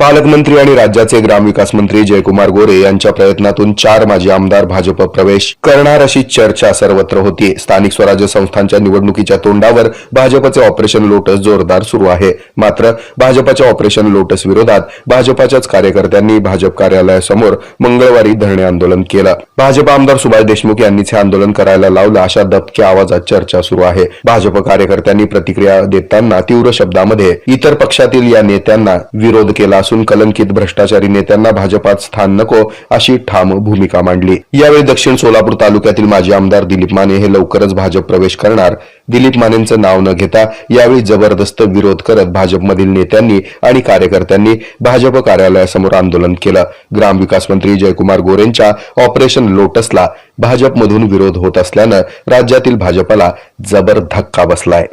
पालकमंत्री आणि राज्याचे ग्रामविकास मंत्री जयकुमार गोरे यांच्या प्रयत्नातून चार माजी आमदार भाजप प्रवेश करणार अशी चर्चा सर्वत्र होती. स्थानिक स्वराज्य संस्थांच्या निवडणुकीच्या तोंडावर भाजपचे ऑपरेशन लोटस जोरदार सुरू आहे. मात्र भाजपच्या ऑपरेशन लोटस विरोधात भाजपाच्याच कार्यकर्त्यांनी भाजप कार्यालयासमोर मंगळवारी धरणे आंदोलन केलं. भाजप आमदार सुभाष देशमुख यांनीच हे आंदोलन करायला लावलं अशा दबक्या आवाजात चर्चा सुरू आहे. भाजप कार्यकर्त्यांनी प्रतिक्रिया देताना तीव्र शब्दामध्ये इतर पक्षातील या नेत्यांना विरोध केला असून कलंकित भ्रष्टाचारी नेत्यांना भाजपात स्थान नको अशी ठाम भूमिका मांडली. यावेळी दक्षिण सोलापूर तालुक्यातील माजी आमदार दिलीप माने हे लवकरच भाजप प्रवेश करणार. दिलीप मानेंचं नाव न घेता यावेळी जबरदस्त विरोध करत भाजपमधील नेत्यांनी आणि कार्यकर्त्यांनी भाजप कार्यालयासमोर आंदोलन केलं. ग्रामविकास मंत्री जयकुमार गोरेंच्या ऑपरेशन लोटसला भाजपमधून विरोध होत असल्यानं राज्यातील भाजपला जबर धक्का बसलाय.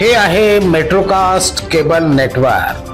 हे आहे मेट्रोकास्ट केबल नेटवर्क.